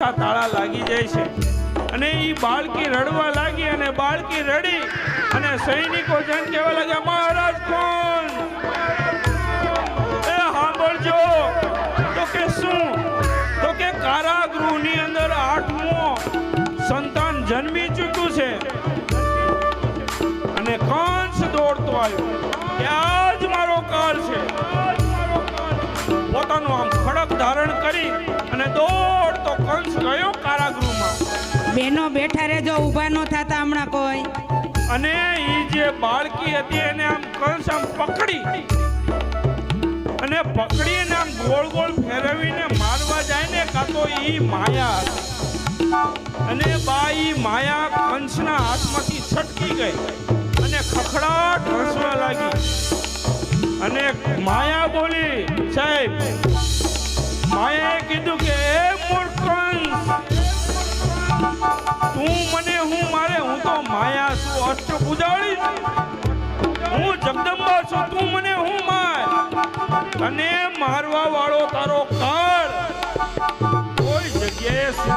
તાળા લાગી જાય છે. અને એ બાળકી રડવા લાગી અને બાળકી રડી અને સૈનિકો જન કહેવા લાગ્યા, મહારાજ કોણ? સાંભળજો. તો કે શું? તો કે કારાગૃહની અંદર આઠમો સંતાન જન્મી ચૂક્યું છે. અને કંસ દોડતો આવ્યો, કે આજ મારો કાળ છે. પોતાનું આમ ખડક ધારણ કરી અને દોડતો કંસ ગયો કારાગૃહમાં? બેનો બેઠા રહેજો ઊભા ન થતા હમણાં કોઈ. અને એ જે બાળકી હતી એને આમ કંસ આમ પકડી. અને પકડીને આમ ગોળ ગોળ ફેરવીને મારવા જાય ને કાં તો ઈ માયા અને બા ઈ માયા કંસના હાથમાંથી છટકી ગઈ. અને ખખડાટ હસવા લાગી. અને માયા બોલી સાહેબ માયાએ કીધું કે હું મારે, હું તો માયા છું અષ્ટ પૂજાળી હું જગદંબા છું, તું મને હું માર? અને મારવા વાળો તારો કાળ. કોઈ જગ્યાએ